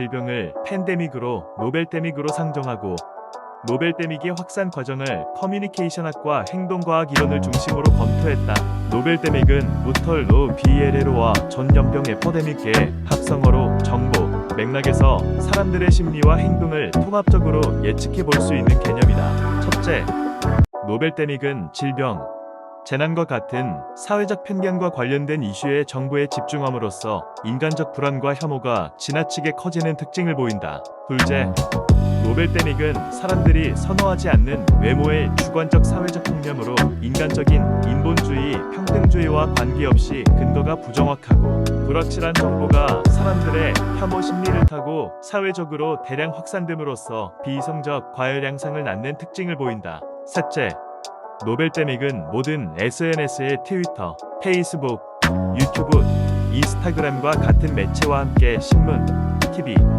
질병을 팬데믹으로 노벨데믹으로 상정하고 노벨데믹의 확산 과정을 커뮤니케이션학과 행동과학 이론을 중심으로 검토했다. 노벨데믹은 무털로 비에레로와 전염병 에퍼데믹의 합성어로 정보, 맥락에서 사람들의 심리와 행동을 통합적으로 예측해 볼 수 있는 개념이다. 첫째, 노벨데믹은 질병, 재난과 같은 사회적 편견과 관련된 이슈에 정부에 집중함으로써 인간적 불안과 혐오가 지나치게 커지는 특징을 보인다. 둘째, 노벨데믹은 사람들이 선호하지 않는 외모의 주관적 사회적 통념으로 인간적인 인본주의, 평등주의와 관계없이 근거가 부정확하고 불확실한 정보가 사람들의 혐오 심리를 타고 사회적으로 대량 확산됨으로써 비이성적 과열 양상을 낳는 특징을 보인다. 셋째, 노벨데믹은 모든 SNS의 트위터, 페이스북, 유튜브, 인스타그램과 같은 매체와 함께 신문, TV,